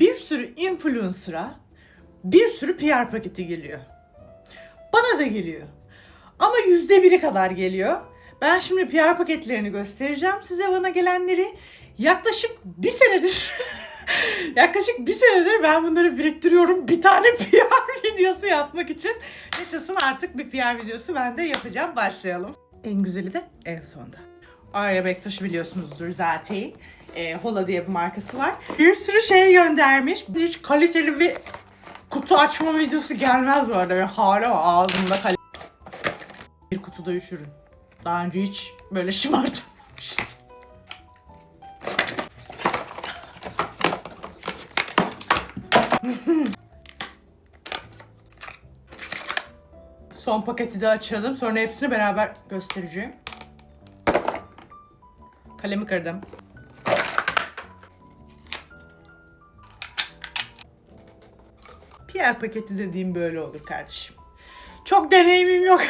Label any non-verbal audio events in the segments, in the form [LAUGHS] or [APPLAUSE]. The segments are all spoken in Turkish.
bir sürü influencer'a bir sürü PR paketi geliyor. Bana da geliyor. Ama yüzde biri kadar geliyor. Ben şimdi PR paketlerini göstereceğim size bana gelenleri. Yaklaşık bir senedir [LAUGHS] yaklaşık bir senedir ben bunları biriktiriyorum. Bir tane [LAUGHS] PR videosu yapmak için. Yaşasın artık bir PR videosu ben de yapacağım. Başlayalım. En güzeli de en sonda. Arya Bektaş'ı biliyorsunuzdur zaten. E, Hola diye bir markası var. Bir sürü şey göndermiş. Bir kaliteli bir kutu açma videosu gelmez bu arada. Hala ağzımda kaliteli. Bir kutuda üç ürün. Daha önce hiç böyle [LAUGHS] şımartılmamıştı. [LAUGHS] Son paketi de açalım. Sonra hepsini beraber göstereceğim. Kalemi kırdım. PR paketi dediğim böyle olur kardeşim. Çok deneyimim yok.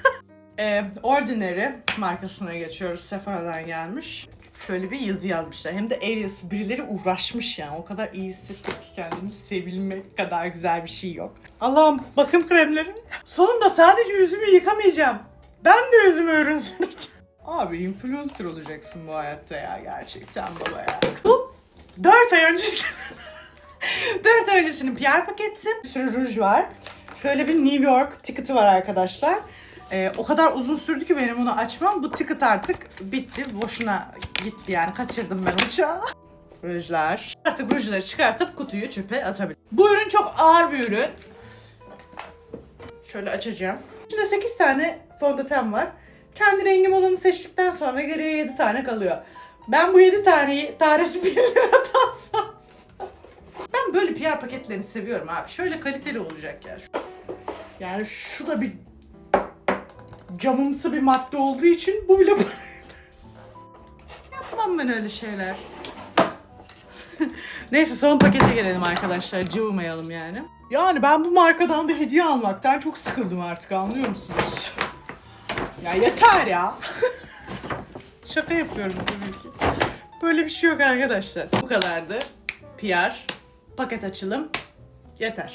[LAUGHS] e, Ordinary markasına geçiyoruz. Sephora'dan gelmiş. Şöyle bir yazı yazmışlar. Hem de el. Birileri uğraşmış yani. O kadar iyi hissettik ki kendimi sevilmek kadar güzel bir şey yok. Allah'ım bakım kremleri. Sonunda sadece yüzümü yıkamayacağım. Ben de yüzümü ürün süreceğim. Abi influencer olacaksın bu hayatta ya gerçekten baba ya. Bu 4 ay öncesi. [LAUGHS] 4 ay öncesinin PR paketi. Bir sürü ruj var. Şöyle bir New York ticket'ı var arkadaşlar. Ee, o kadar uzun sürdü ki benim onu açmam. Bu ticket artık bitti. Boşuna gitti yani. Kaçırdım ben uçağı. [LAUGHS] Rujlar. Artık rujları çıkartıp kutuyu çöpe atabilirim. Bu ürün çok ağır bir ürün. Şöyle açacağım. İçinde 8 tane fondöten var. Kendi rengim olanı seçtikten sonra geriye 7 tane kalıyor. Ben bu 7 taneyi tanesi [LAUGHS] 1 liradan satsam. Ben böyle PR paketlerini seviyorum abi. Şöyle kaliteli olacak ya. Yani şu da bir camımsı bir madde olduğu için bu bile [LAUGHS] Yapmam ben öyle şeyler. [LAUGHS] Neyse son pakete gelelim arkadaşlar. Cıvımayalım yani. Yani ben bu markadan da hediye almaktan çok sıkıldım artık anlıyor musunuz? Ya yeter ya. [LAUGHS] Şaka yapıyorum tabii ki. Böyle bir şey yok arkadaşlar. Bu kadardı. PR, paket açılım. Yeter.